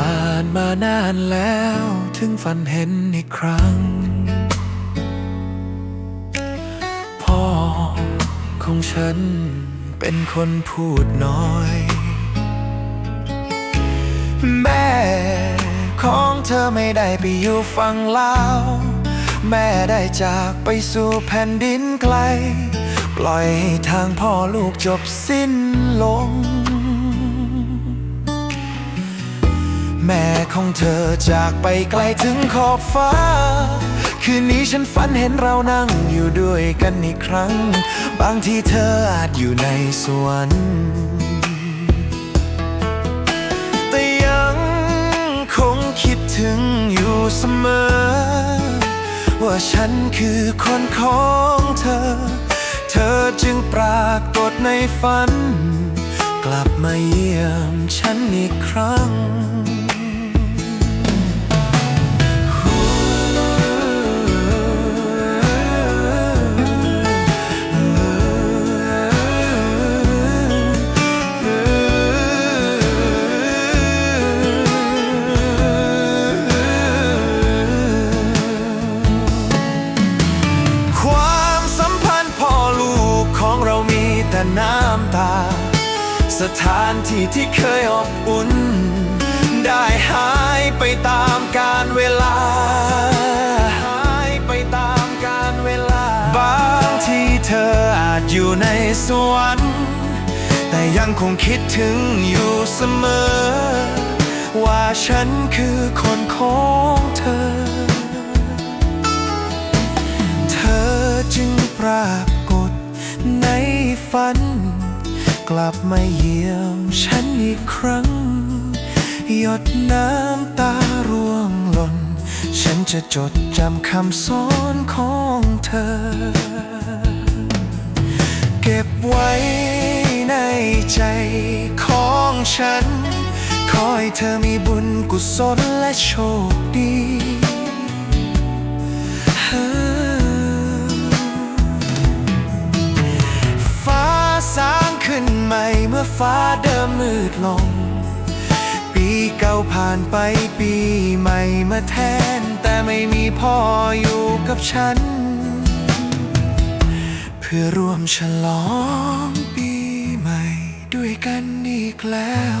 านมานานแล้วถึงฝันเห็นอีกครั้ง พ่อของฉันเป็นคนพูดน้อย แม่ของเธอไม่ได้ไปอยู่ฝั่งลาวแม่ได้จากไปสู่แผ่นดินไกล ปล่อยให้ทางพ่อลูกจบสิ้นลง แม่ของเธอจากไปไกลถึงขอบฟ้า คืนนี้ฉันฝันเห็นเรานั่งอยู่ด้วยกันอีกครั้ง บางทีเธออาจอยู่ในสวรรค์แต่ยังคงคิดถึงอยู่เสมอ ว่าฉันคือคนของเธอ เธอจึงปรากฏในฝัน กลับมาเยี่ยมฉันอีกครั้ง แต่น้ำตา สถานที่ที่เคยอบอุ่น ได้หายไปตามกาลเวลา หายไปตามกาลเวลา บางทีเธออาจอยู่ในสวรรค์ แต่ยังคงคิดถึงอยู่เสมอ ว่าฉันคือคนของเธอ เธอจึงปรากฏใน ฝัน กลับมาเยี่ยมฉันอีกครั้ง หยดน้ำตาร่วงหล่น ฉันจะจดจำคำสอนของเธอ เก็บไว้ในใจของฉัน ขอให้เธอมีบุญกุศลและโชคดี ฟ้าเดิมมืดลง ปีเก่าผ่านไปปีใหม่มาแทน แต่ไม่มีพ่ออยู่กับฉัน เพื่อร่วมฉลองปีใหม่ด้วยกันอีกแล้ว